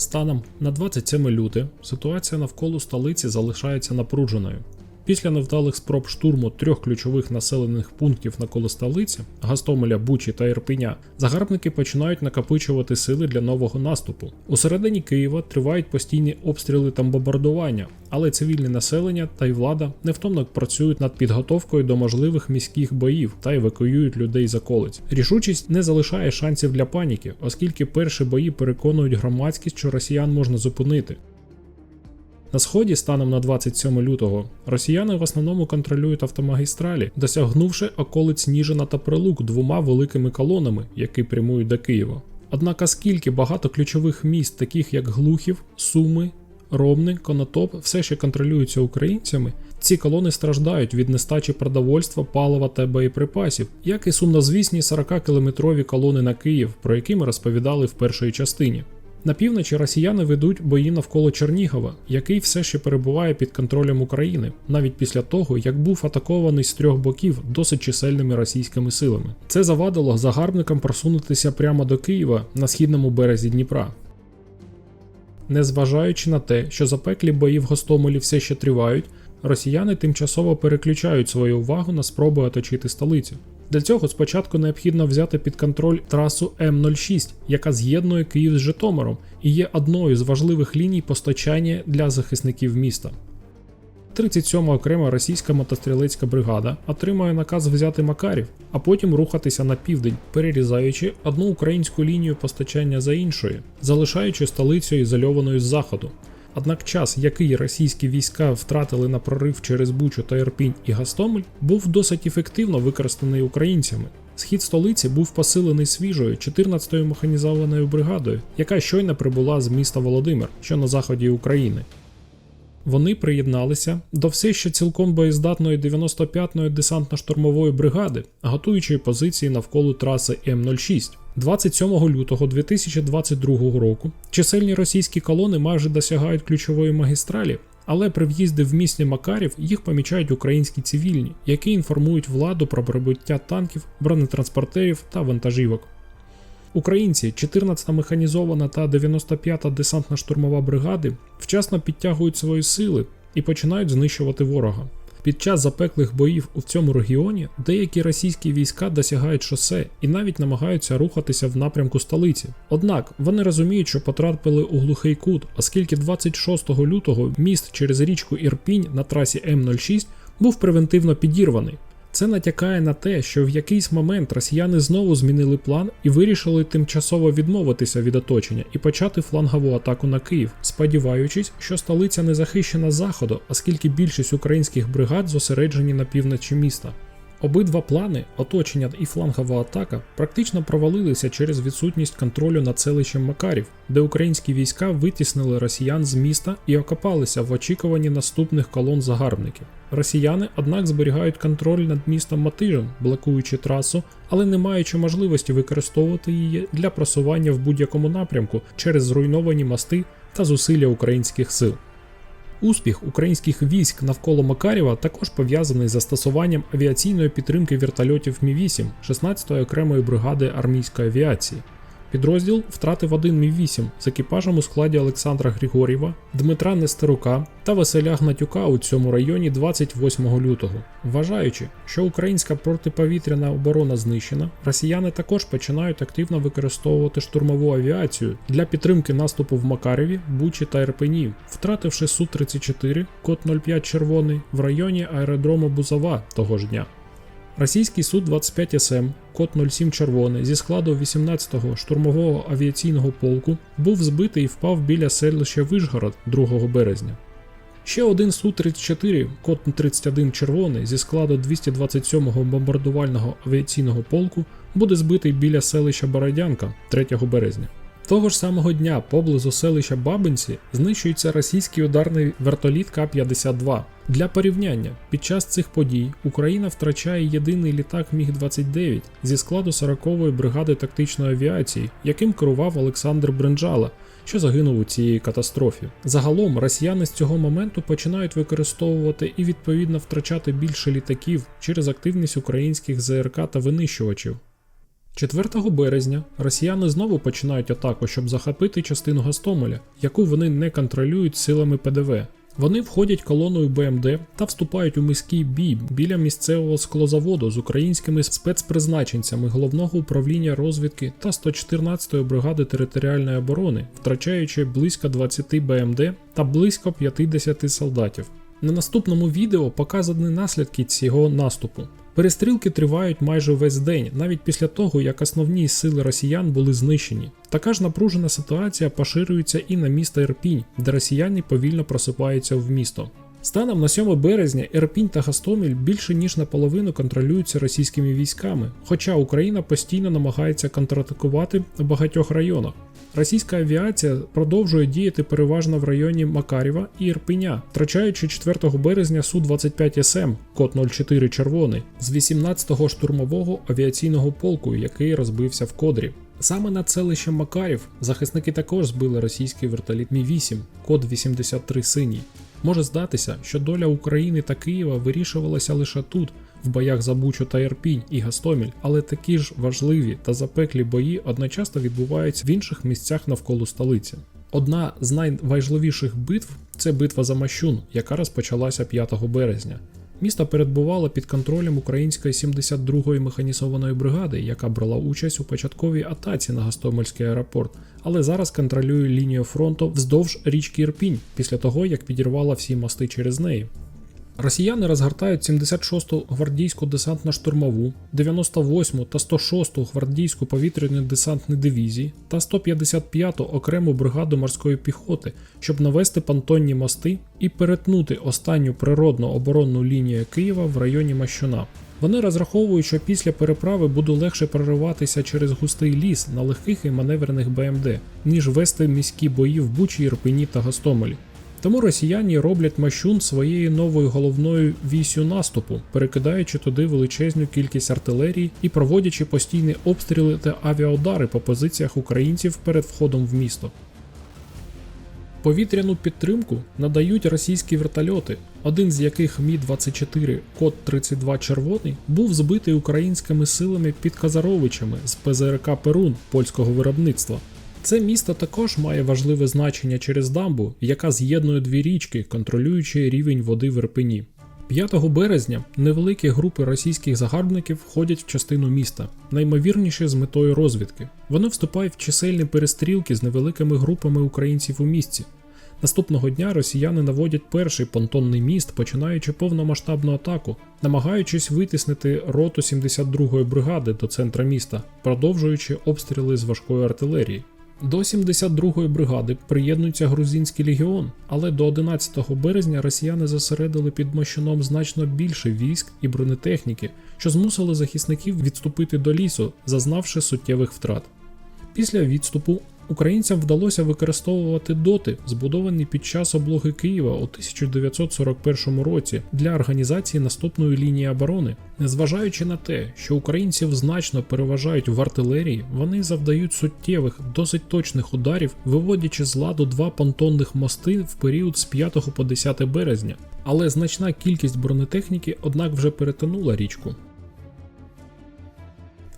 Станом на 27 люти ситуація навколо столиці залишається напруженою. Після невдалих спроб штурму трьох ключових населених пунктів навколо столиці Гастомеля, Бучі та Ірпеня, загарбники починають накопичувати сили для нового наступу. У середині Києва тривають постійні обстріли та бомбардування, але цивільне населення та й влада невтомно працюють над підготовкою до можливих міських боїв та евакуюють людей з околиць. Рішучість не залишає шансів для паніки, оскільки перші бої переконують громадськість, що росіян можна зупинити. На сході станом на 27 лютого росіяни в основному контролюють автомагістралі, досягнувши околиць Ніжина та Прилук двома великими колонами, які прямують до Києва. Однак, оскільки багато ключових міст, таких як Глухів, Суми, Ромни, Конотоп, все ще контролюються українцями, ці колони страждають від нестачі продовольства, палива та боєприпасів, як і сумнозвісні 40-кілометрові колони на Київ, про які ми розповідали в першій частині. На півночі росіяни ведуть бої навколо Чернігова, який все ще перебуває під контролем України, навіть після того, як був атакований з трьох боків досить чисельними російськими силами. Це завадило загарбникам просунутися прямо до Києва на східному березі Дніпра. Незважаючи на те, що запеклі бої в Гостомелі все ще тривають, росіяни тимчасово переключають свою увагу на спроби оточити столицю. Для цього спочатку необхідно взяти під контроль трасу М06, яка з'єднує Київ з Житомиром і є одною з важливих ліній постачання для захисників міста. 37-ма окрема російська мотострілецька бригада отримує наказ взяти Макарів, а потім рухатися на південь, перерізаючи одну українську лінію постачання за іншою, залишаючи столицю ізольованою з заходу. Однак час, який російські війська втратили на прорив через Бучу та Ірпінь і Гастомель, був досить ефективно використаний українцями. Схід столиці був посилений свіжою 14-ю механізованою бригадою, яка щойно прибула з міста Володимир, що на заході України. Вони приєдналися до все ще цілком боєздатної 95-ї десантно-штурмової бригади, готуючої позиції навколо траси М06. 27 лютого 2022 року чисельні російські колони майже досягають ключової магістралі, але при в'їзді в місті Макарів їх помічають українські цивільні, які інформують владу про прибуття танків, бронетранспортерів та вантажівок. Українці, 14-та механізована та 95-та десантна штурмова бригади вчасно підтягують свої сили і починають знищувати ворога. Під час запеклих боїв у цьому регіоні деякі російські війська досягають шосе і навіть намагаються рухатися в напрямку столиці. Однак вони розуміють, що потрапили у глухий кут, оскільки 26 лютого міст через річку Ірпінь на трасі М06 був превентивно підірваний. Це натякає на те, що в якийсь момент росіяни знову змінили план і вирішили тимчасово відмовитися від оточення і почати флангову атаку на Київ, сподіваючись, що столиця не захищена заходу, оскільки більшість українських бригад зосереджені на півночі міста. Обидва плани, оточення і флангова атака, практично провалилися через відсутність контролю над селищем Макарів, де українські війська витіснили росіян з міста і окопалися в очікуванні наступних колон загарбників. Росіяни, однак, зберігають контроль над містом Матижин, блокуючи трасу, але не маючи можливості використовувати її для просування в будь-якому напрямку через зруйновані мости та зусилля українських сил. Успіх українських військ навколо Макарєва також пов'язаний з застосуванням авіаційної підтримки вертольотів Мі-8 16-ї окремої бригади армійської авіації. Підрозділ втратив один Мі-8 з екіпажем у складі Олександра Григорєва, Дмитра Нестерука та Василя Гнатюка у цьому районі 28 лютого. Вважаючи, що українська протиповітряна оборона знищена, росіяни також починають активно використовувати штурмову авіацію для підтримки наступу в Макареві, Бучі та Ірпені, втративши Су-34, код 05 червоний в районі аеродрому Бузова того ж дня. Російський Су-25СМ, код 07 червоний зі складу 18-го штурмового авіаційного полку був збитий і впав біля селища Вишгород 2 березня. Ще один Су-34, код 31 червоний зі складу 227-го бомбардувального авіаційного полку буде збитий біля селища Бородянка 3 березня. Того ж самого дня поблизу селища Бабинці знищується російський ударний вертоліт К-52. Для порівняння, під час цих подій Україна втрачає єдиний літак Міг-29 зі складу 40-ї бригади тактичної авіації, яким керував Олександр Бренджала, що загинув у цій катастрофі. Загалом росіяни з цього моменту починають використовувати і відповідно втрачати більше літаків через активність українських ЗРК та винищувачів. 4 березня росіяни знову починають атаку, щоб захопити частину Гостомеля, яку вони не контролюють силами ПДВ. Вони входять колоною БМД та вступають у міський бій біля місцевого склозаводу з українськими спецпризначенцями головного управління розвідки та 114-ї бригади територіальної оборони, втрачаючи близько 20 БМД та близько 50 солдатів. На наступному відео показані наслідки цього наступу. Перестрілки тривають майже весь день, навіть після того, як основні сили росіян були знищені. Така ж напружена ситуація поширюється і на місто Ірпінь, де росіяни повільно просипаються в місто. Станом на 7 березня Ірпінь та Гастомель більше ніж наполовину контролюються російськими військами, хоча Україна постійно намагається контратакувати у багатьох районах. Російська авіація продовжує діяти переважно в районі Макарєва і Ірпеня, втрачаючи 4 березня Су-25СМ, код 04 червоний, з 18-го штурмового авіаційного полку, який розбився в кодрі. Саме над селищем Макарів захисники також збили російський вертоліт Мі-8, код 83 синій. Може здатися, що доля України та Києва вирішувалася лише тут, в боях за Бучу та Ірпінь і Гастоміль, але такі ж важливі та запеклі бої одночасно відбуваються в інших місцях навколо столиці. Одна з найважливіших битв це битва за Мащун, яка розпочалася 5 березня. Місто перебувало під контролем української 72-ї механізованої бригади, яка брала участь у початковій атаці на Гостомельський аеропорт, але зараз контролює лінію фронту вздовж річки Ірпінь після того, як підірвала всі мости через неї. Росіяни розгортають 76-ту гвардійську десантно-штурмову, 98-ту та 106-ту гвардійську повітряні десантні дивізії та 155-ту окрему бригаду морської піхоти, щоб навести понтонні мости і перетнути останню природну оборонну лінію Києва в районі Мащуна. Вони розраховують, що після переправи буде легше прориватися через густий ліс на легких і маневрених БМД, ніж вести міські бої в Бучі, Ірпені та Гостомелі. Тому росіяни роблять Мащун своєю новою головною вісю наступу, перекидаючи туди величезну кількість артилерії і проводячи постійні обстріли та авіаудари по позиціях українців перед входом в місто. Повітряну підтримку надають російські вертольоти, один з яких Мі-24 код 32 червоний був збитий українськими силами під Казаровичами з ПЗРК Перун польського виробництва. Це місто також має важливе значення через дамбу, яка з'єднує дві річки, контролюючи рівень води в Ірпені. 5 березня невеликі групи російських загарбників входять в частину міста, наймовірніше з метою розвідки. Вони вступають в чисельні перестрілки з невеликими групами українців у місті. Наступного дня росіяни наводять перший понтонний міст, починаючи повномасштабну атаку, намагаючись витіснити роту 72-ї бригади до центра міста, продовжуючи обстріли з важкої артилерії. До 72-ї бригади приєднується грузинський легіон, але до 11 березня росіяни зосередили під мощином значно більше військ і бронетехніки, що змусили захисників відступити до лісу, зазнавши суттєвих втрат. Після відступу українцям вдалося використовувати доти, збудовані під час облоги Києва у 1941 році для організації наступної лінії оборони. Незважаючи на те, що українців значно переважають в артилерії, вони завдають суттєвих, досить точних ударів, виводячи з ладу два понтонних мости в період з 5 по 10 березня. Але значна кількість бронетехніки, однак, вже перетинула річку.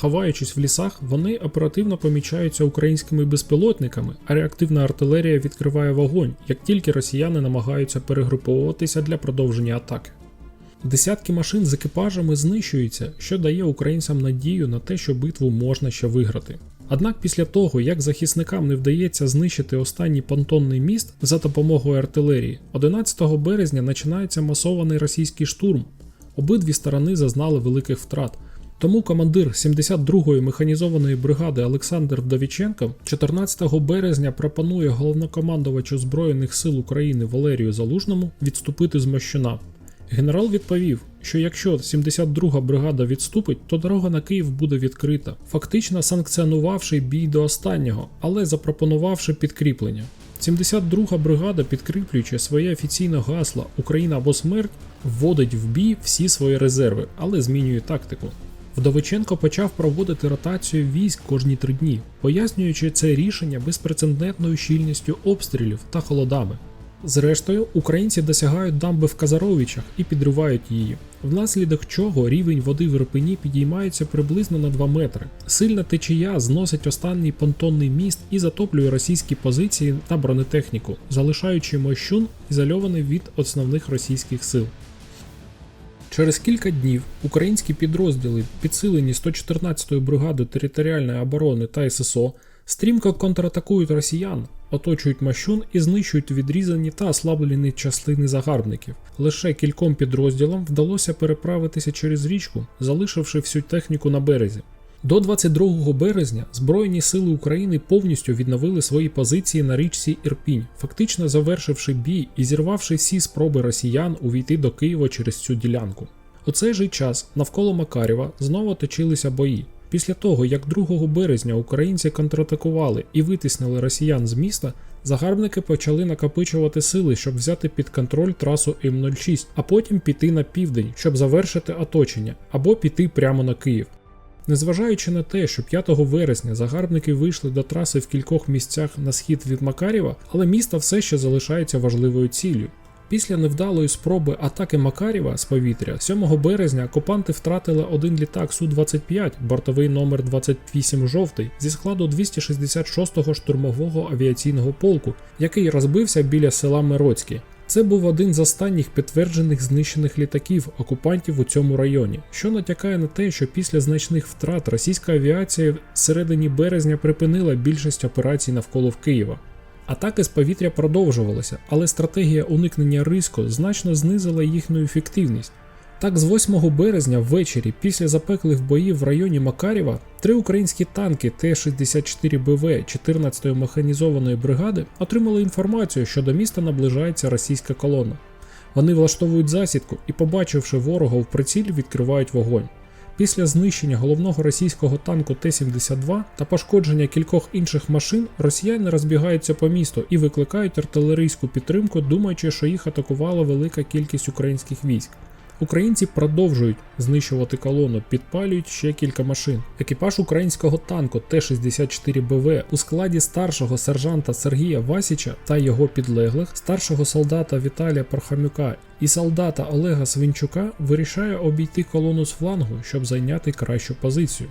Ховаючись в лісах, вони оперативно помічаються українськими безпілотниками, а реактивна артилерія відкриває вогонь, як тільки росіяни намагаються перегруповуватися для продовження атаки. Десятки машин з екіпажами знищуються, що дає українцям надію на те, що битву можна ще виграти. Однак після того, як захисникам не вдається знищити останній понтонний міст за допомогою артилерії, 11 березня починається масований російський штурм. Обидві сторони зазнали великих втрат. Тому командир 72-ї механізованої бригади Олександр Вдовіченко 14 березня пропонує головнокомандувачу Збройних сил України Валерію Залужному відступити з Мощуна. Генерал відповів, що якщо 72-га бригада відступить, то дорога на Київ буде відкрита, фактично санкціонувавши бій до останнього, але запропонувавши підкріплення. 72-га бригада, підкріплюючи своє офіційне гасло Україна або смерть, вводить в бій всі свої резерви, але змінює тактику. Вдовиченко почав проводити ротацію військ кожні три дні, пояснюючи це рішення безпрецедентною щільністю обстрілів та холодами. Зрештою, українці досягають дамби в Казаровичах і підривають її, внаслідок чого рівень води в Ірпені підіймається приблизно на 2 метри. Сильна течія зносить останній понтонний міст і затоплює російські позиції та бронетехніку, залишаючи Мощун ізольований від основних російських сил. Через кілька днів українські підрозділи, підсилені 114 ю бригади територіальної оборони та ССО, стрімко контратакують росіян, оточують Мащун і знищують відрізані та ослаблені частини загарбників. Лише кільком підрозділам вдалося переправитися через річку, залишивши всю техніку на березі. До 22 березня Збройні сили України повністю відновили свої позиції на річці Ірпінь, фактично завершивши бій і зірвавши всі спроби росіян увійти до Києва через цю ділянку. У цей же час навколо Макарєва знову точилися бої. Після того, як 2 березня українці контратакували і витіснили росіян з міста, загарбники почали накопичувати сили, щоб взяти під контроль трасу М06, а потім піти на південь, щоб завершити оточення, або піти прямо на Київ. Незважаючи на те, що 5 вересня загарбники вийшли до траси в кількох місцях на схід від Макарєва, але місто все ще залишається важливою ціллю. Після невдалої спроби атаки Макарєва з повітря 7 березня окупанти втратили один літак Су-25, бортовий номер 28 жовтий, зі складу 266-го штурмового авіаційного полку, який розбився біля села Мироцьке. Це був один з останніх підтверджених знищених літаків окупантів у цьому районі, що натякає на те, що після значних втрат російська авіація в середині березня припинила більшість операцій навколо Києва. Атаки з повітря продовжувалися, але стратегія уникнення риску значно знизила їхню ефективність. Так, з 8 березня ввечері, після запеклих боїв в районі Макарєва, три українські танки Т-64БВ 14-ї механізованої бригади отримали інформацію, що до міста наближається російська колона. Вони влаштовують засідку і, побачивши ворога в приціль, відкривають вогонь. Після знищення головного російського танку Т-72 та пошкодження кількох інших машин, росіяни розбігаються по місту і викликають артилерійську підтримку, думаючи, що їх атакувала велика кількість українських військ. Українці продовжують знищувати колону, підпалюють ще кілька машин. Екіпаж українського танку Т-64БВ у складі старшого сержанта Сергія Васіча та його підлеглих, старшого солдата Віталія Пархамюка і солдата Олега Свинчука вирішає обійти колону з флангу, щоб зайняти кращу позицію.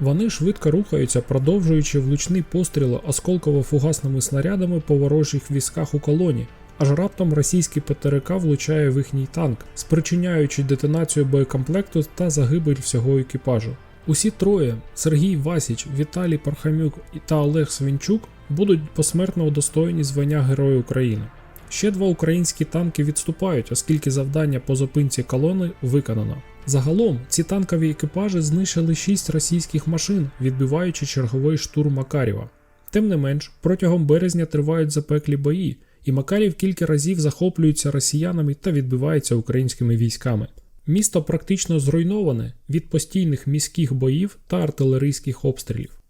Вони швидко рухаються, продовжуючи влучні постріли осколково-фугасними снарядами по ворожих військах у колоні, аж раптом російський ПТРК влучає в їхній танк, спричиняючи детонацію боєкомплекту та загибель всього екіпажу. Усі троє Сергій Васіч, Віталій Пархамюк та Олег Свинчук будуть посмертно удостоєні звання Героя України. Ще два українські танки відступають, оскільки завдання по зупинці колони виконано. Загалом ці танкові екіпажі знищили 6 російських машин, відбиваючи черговий штурм Макарєва. Тим не менш, протягом березня тривають запеклі бої, і Макарів кілька разів захоплюється росіянами та відбивається українськими військами. Місто практично зруйноване від постійних міських боїв та артилерійських обстрілів.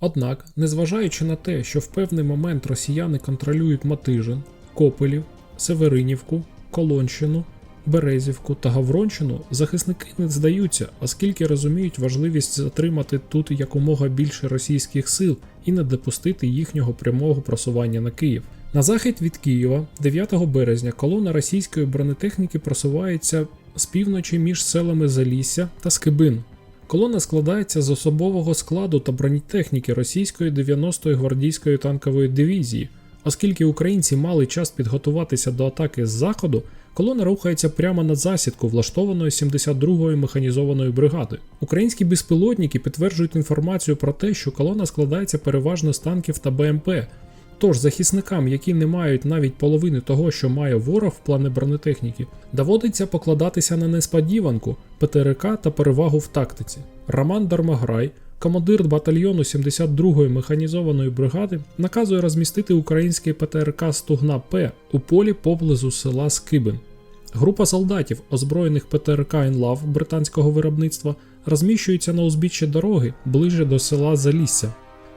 Однак, незважаючи на те, що в певний момент росіяни контролюють Матижин, Копелів, Северинівку, Колонщину, Березівку та Гавронщину, захисники не здаються, оскільки розуміють важливість затримати тут якомога більше російських сил і не допустити їхнього прямого просування на Київ. На захід від Києва, 9 березня, колона російської бронетехніки просувається з півночі між селами Залісся та Скибин. Колона складається з особового складу та бронетехніки російської 90-ї гвардійської танкової дивізії. Оскільки українці мали час підготуватися до атаки з заходу, колона рухається прямо на засідку влаштованої 72-ї механізованої бригади. Українські безпілотники підтверджують інформацію про те, що колона складається переважно з танків та БМП. Тож захисникам, які не мають навіть половини того, що має ворог в плани бронетехніки, доводиться покладатися на несподіванку, ПТРК та перевагу в тактиці. Роман Дармаграй, командир батальйону 72-ї механізованої бригади, наказує розмістити український ПТРК Стугна П у полі поблизу села Скибин. Група солдатів, озброєних ПТРК «Інлав» британського виробництва, розміщується на узбіччі дороги ближче до села Залісся.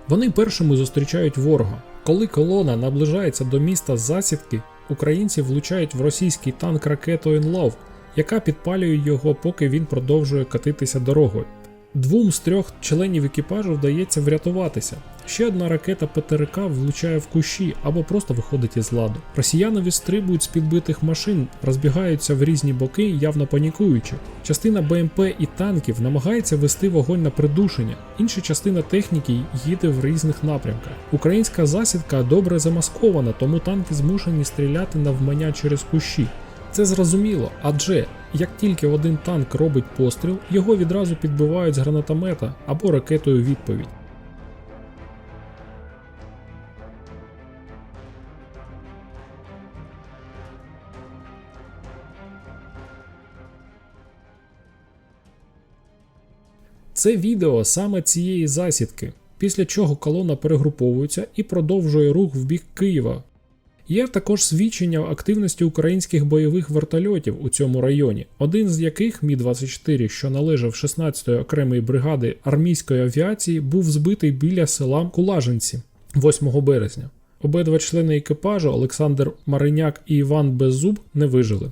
Вони першими зустрічають ворога. Коли колона наближається до міста засідки, українці влучають в російський танк ракетою «Інлов», яка підпалює його, поки він продовжує катитися дорогою. Двом з трьох членів екіпажу вдається врятуватися, Ще одна ракета ПТРК влучає в кущі або просто виходить із ладу. Росіяни відстрибують з підбитих машин, розбігаються в різні боки, явно панікуючи. Частина БМП і танків намагається вести вогонь на придушення, інша частина техніки їде в різних напрямках. Українська засідка добре замаскована, тому танки змушені стріляти навмання через кущі. Це зрозуміло, адже як тільки один танк робить постріл, його відразу підбивають з гранатомета або ракетою відповідь. Це відео саме цієї засідки, після чого колона перегруповується і продовжує рух в бік Києва. Є також свідчення активності українських бойових вертольотів у цьому районі, один з яких Мі-24, що належав 16-ї окремої бригади армійської авіації, був збитий біля села Кулаженці 8 березня. Обидва члени екіпажу Олександр Мариняк і Іван Беззуб не вижили.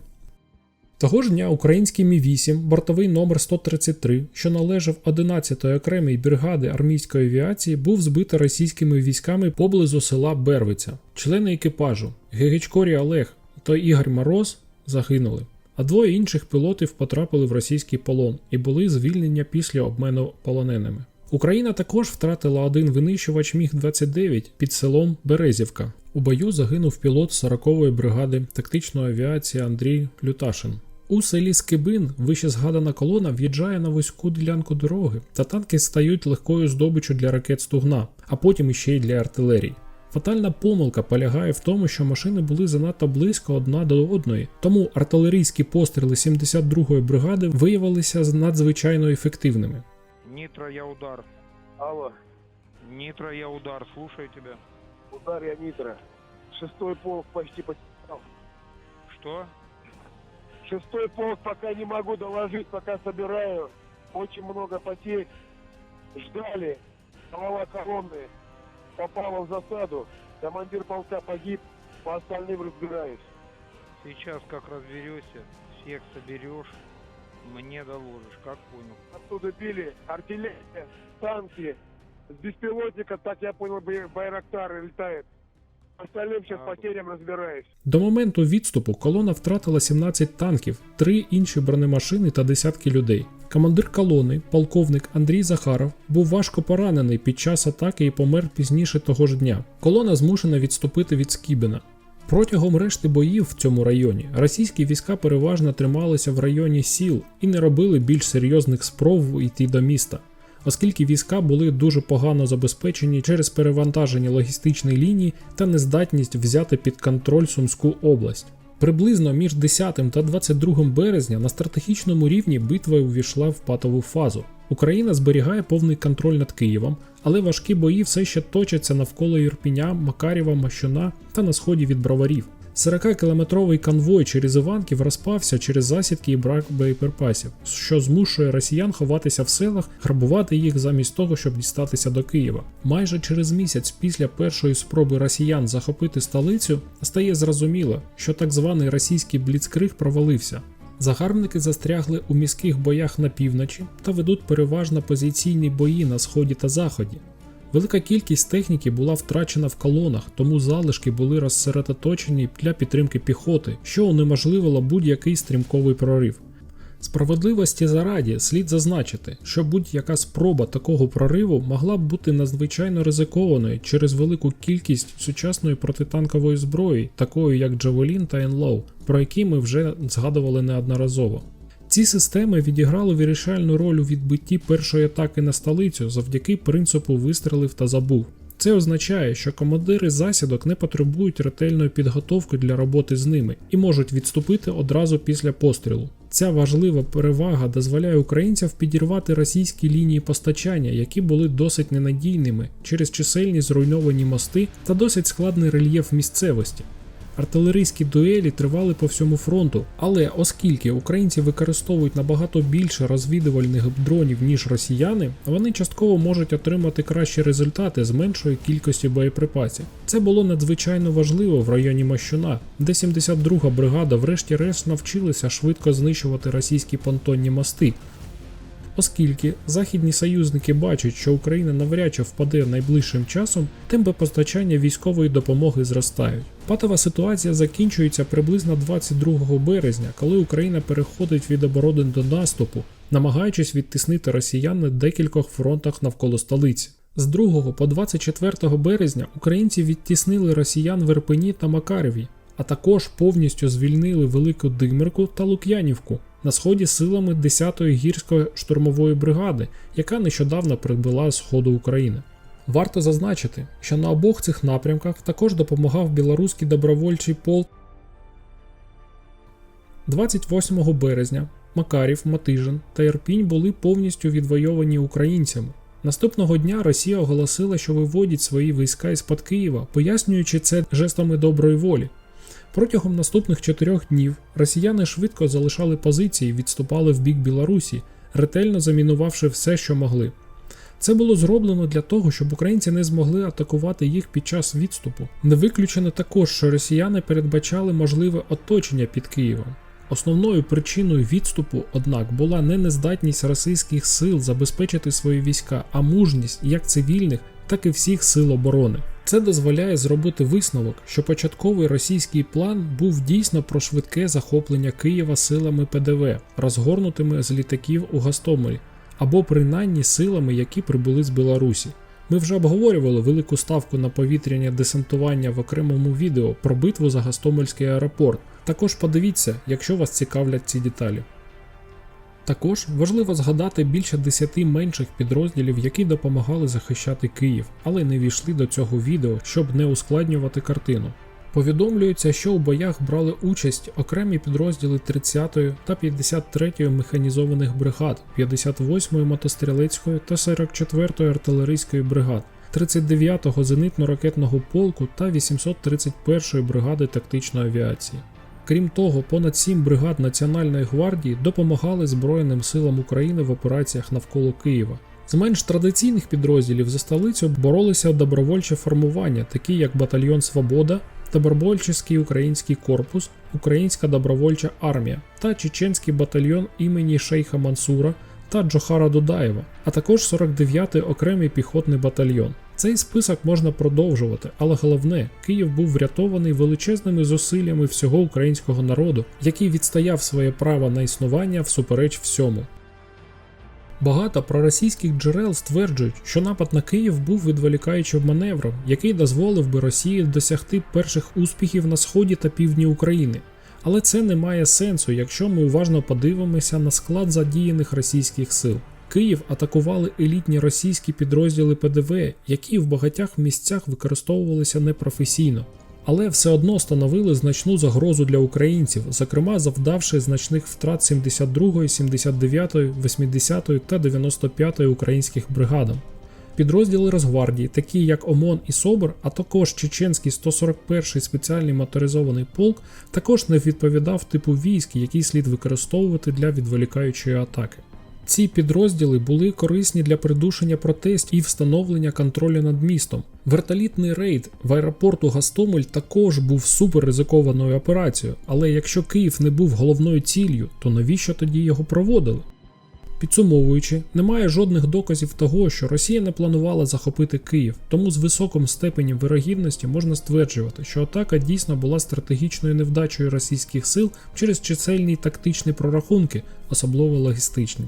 Того ж дня український Мі-8, бортовий номер 133, що належав 11-ї окремій бригади армійської авіації, був збитий російськими військами поблизу села Бервиця. Члени екіпажу Гегечкорі Олег та Ігор Мороз загинули, а двоє інших пілотів потрапили в російський полон і були звільнені після обмену полоненими. Україна також втратила один винищувач Міг-29 під селом Березівка. У бою загинув пілот 40-ї бригади тактичної авіації Андрій Люташин. У селі Скибин вище згадана колона в'їжджає на вузьку ділянку дороги, та танки стають легкою здобиччю для ракет Стугна, а потім іще й для артилерії. Фатальна помилка полягає в тому, що машини були занадто близько одна до одної, тому артилерійські постріли 72-ї бригади виявилися надзвичайно ефективними. Нитро, я удар. Алло, Нитро, я удар. Слушаю тебя. удар я Нитро. Шестой полк почти потерял. Что? Шестой полк пока не могу доложить, пока собираю. Очень много потерь. Ждали. Голова колонны попала в засаду. Командир полка погиб. По остальным разбираюсь. Сейчас как разберешься, всех соберешь, мне доложишь, как понял. Оттуда били артиллерия, танки. С беспилотника, так я понял, бай- Байрактары летает. Остальным сейчас потерям разбираюсь. До моменту відступу колона втратила 17 танків, 3 інші бронемашини та десятки людей. Командир колони, полковник Андрій Захаров, був важко поранений під час атаки і помер пізніше того ж дня. Колона змушена відступити від Скібена. Протягом решти боїв в цьому районі російські війська переважно трималися в районі сіл і не робили більш серйозних спроб йти до міста оскільки війська були дуже погано забезпечені через перевантаження логістичної лінії та нездатність взяти під контроль Сумську область. Приблизно між 10 та 22 березня на стратегічному рівні битва увійшла в патову фазу. Україна зберігає повний контроль над Києвом, але важкі бої все ще точаться навколо Ірпіня, Макарєва, Мащуна та на сході від Броварів. 40-кілометровий конвой через Іванків розпався через засідки і брак боєприпасів, що змушує росіян ховатися в селах, грабувати їх замість того, щоб дістатися до Києва. Майже через місяць після першої спроби росіян захопити столицю стає зрозуміло, що так званий російський бліцкриг провалився. Загарбники застрягли у міських боях на півночі та ведуть переважно позиційні бої на сході та заході. Велика кількість техніки була втрачена в колонах, тому залишки були розсередоточені для підтримки піхоти, що унеможливило будь-який стрімковий прорив. Справедливості зараді слід зазначити, що будь-яка спроба такого прориву могла б бути надзвичайно ризикованою через велику кількість сучасної протитанкової зброї, такої як Джавелін та Енлоу, про які ми вже згадували неодноразово. Ці системи відіграли вирішальну роль у відбитті першої атаки на столицю завдяки принципу вистрелив та забув. Це означає, що командири засідок не потребують ретельної підготовки для роботи з ними і можуть відступити одразу після пострілу. Ця важлива перевага дозволяє українцям підірвати російські лінії постачання, які були досить ненадійними через чисельні зруйновані мости та досить складний рельєф місцевості. Артилерійські дуелі тривали по всьому фронту, але оскільки українці використовують набагато більше розвідувальних дронів ніж росіяни, вони частково можуть отримати кращі результати з меншої кількості боєприпасів. Це було надзвичайно важливо в районі Мощуна, де 72-га бригада врешті-решт навчилася швидко знищувати російські понтонні мости. Оскільки західні союзники бачать, що Україна навряд чи впаде найближчим часом, темпи постачання військової допомоги зростають. Патова ситуація закінчується приблизно 22 березня, коли Україна переходить від оборони до наступу, намагаючись відтиснити росіян на декількох фронтах навколо столиці. З 2 по 24 березня українці відтіснили росіян в Ірпені та Макареві, а також повністю звільнили Велику Димирку та Лук'янівку на сході силами 10-ї гірсько-штурмової бригади, яка нещодавно прибула з сходу України. Варто зазначити, що на обох цих напрямках також допомагав білоруський добровольчий полк 28 березня Макарів, Матижин та Ірпінь були повністю відвойовані українцями. Наступного дня Росія оголосила, що виводить свої війська із-під Києва, пояснюючи це жестами доброї волі. Протягом наступних чотирьох днів росіяни швидко залишали позиції відступали в бік Білорусі, ретельно замінувавши все, що могли. Це було зроблено для того, щоб українці не змогли атакувати їх під час відступу. Не виключено також, що росіяни передбачали можливе оточення під Києвом. Основною причиною відступу, однак, була не нездатність російських сил забезпечити свої війська, а мужність як цивільних, так і всіх сил оборони. Це дозволяє зробити висновок, що початковий російський план був дійсно про швидке захоплення Києва силами ПДВ, розгорнутими з літаків у Гастомелі, або принаймні силами, які прибули з Білорусі. Ми вже обговорювали велику ставку на повітряне десантування в окремому відео про битву за Гастомельський аеропорт. Також подивіться, якщо вас цікавлять ці деталі. Також важливо згадати більше 10 менших підрозділів, які допомагали захищати Київ, але не війшли до цього відео, щоб не ускладнювати картину. Повідомлюється, що у боях брали участь окремі підрозділи 30-ї та 53-ї механізованих бригад, 58-ї мотострілецької та 44-ї артилерійської бригад, 39-го зенитно-ракетного полку та 831-ї бригади тактичної авіації. Крім того, понад 7 бригад Національної гвардії допомагали Збройним силам України в операціях навколо Києва. З менш традиційних підрозділів за столицю боролися добровольчі формування, такі як Батальйон Свобода, Добровольчий український корпус, Українська добровольча армія та Чеченський батальйон імені Шейха Мансура та Джохара Дудаєва, а також 49-й окремий піхотний батальйон. Цей список можна продовжувати, але головне, Київ був врятований величезними зусиллями всього українського народу, який відстояв своє право на існування всупереч всьому. Багато проросійських джерел стверджують, що напад на Київ був відволікаючим маневром, який дозволив би Росії досягти перших успіхів на сході та півдні України. Але це не має сенсу, якщо ми уважно подивимося на склад задіяних російських сил. Київ атакували елітні російські підрозділи ПДВ, які в багатьох місцях використовувалися непрофесійно, але все одно становили значну загрозу для українців, зокрема завдавши значних втрат 72, 79, 80 та 95 українських бригадам. Підрозділи Росгвардії, такі як ОМОН і СОБР, а також чеченський 141-й спеціальний моторизований полк, також не відповідав типу військ, які слід використовувати для відволікаючої атаки. Ці підрозділи були корисні для придушення протестів і встановлення контролю над містом. Вертолітний рейд в аеропорту Гастомель також був супер ризикованою операцією, але якщо Київ не був головною ціллю, то навіщо тоді його проводили? Підсумовуючи, немає жодних доказів того, що Росія не планувала захопити Київ, тому з високим степенем вирогідності можна стверджувати, що атака дійсно була стратегічною невдачею російських сил через чисельні тактичні прорахунки, особливо логістичні.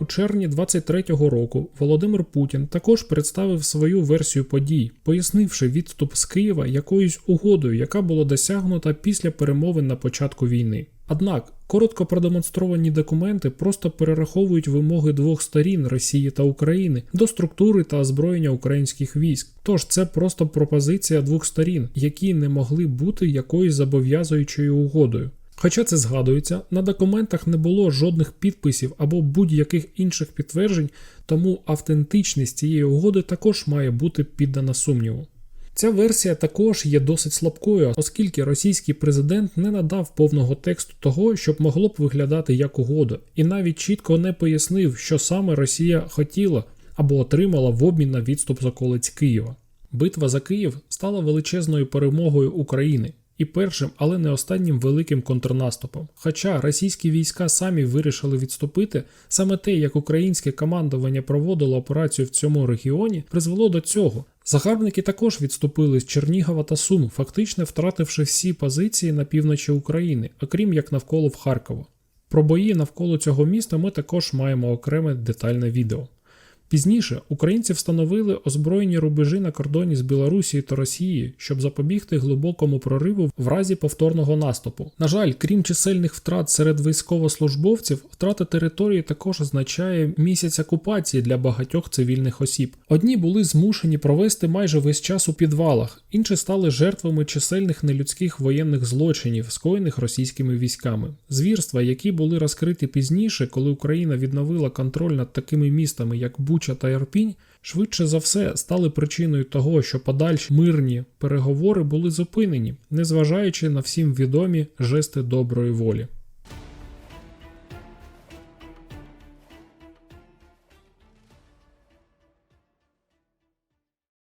У червні 23-го року Володимир Путін також представив свою версію подій, пояснивши відступ з Києва якоюсь угодою, яка була досягнута після перемовин на початку війни. Однак коротко продемонстровані документи просто перераховують вимоги двох сторін Росії та України до структури та озброєння українських військ. Тож це просто пропозиція двох сторін, які не могли бути якоюсь зобов'язуючою угодою. Хоча це згадується, на документах не було жодних підписів або будь-яких інших підтверджень, тому автентичність цієї угоди також має бути піддана сумніву. Ця версія також є досить слабкою, оскільки російський президент не надав повного тексту того, щоб могло б виглядати як угода, і навіть чітко не пояснив, що саме Росія хотіла або отримала в обмін на відступ з околиць Києва. Битва за Київ стала величезною перемогою України. І першим, але не останнім великим контрнаступом. Хоча російські війська самі вирішили відступити, саме те, як українське командування проводило операцію в цьому регіоні, призвело до цього. Загарбники також відступили з Чернігова та Сум, фактично втративши всі позиції на півночі України, окрім як навколо в Харкова. Про бої навколо цього міста ми також маємо окреме детальне відео. Пізніше українці встановили озброєні рубежі на кордоні з Білорусією та Росією, щоб запобігти глибокому прориву в разі повторного наступу. На жаль, крім чисельних втрат серед військовослужбовців, втрата території також означає місяць окупації для багатьох цивільних осіб. Одні були змушені провести майже весь час у підвалах, інші стали жертвами чисельних нелюдських воєнних злочинів, скоєних російськими військами. Звірства, які були розкриті пізніше, коли Україна відновила контроль над такими містами, як Буча та Ірпінь, швидше за все стали причиною того, що подальші мирні переговори були зупинені, незважаючи на всім відомі жести доброї волі.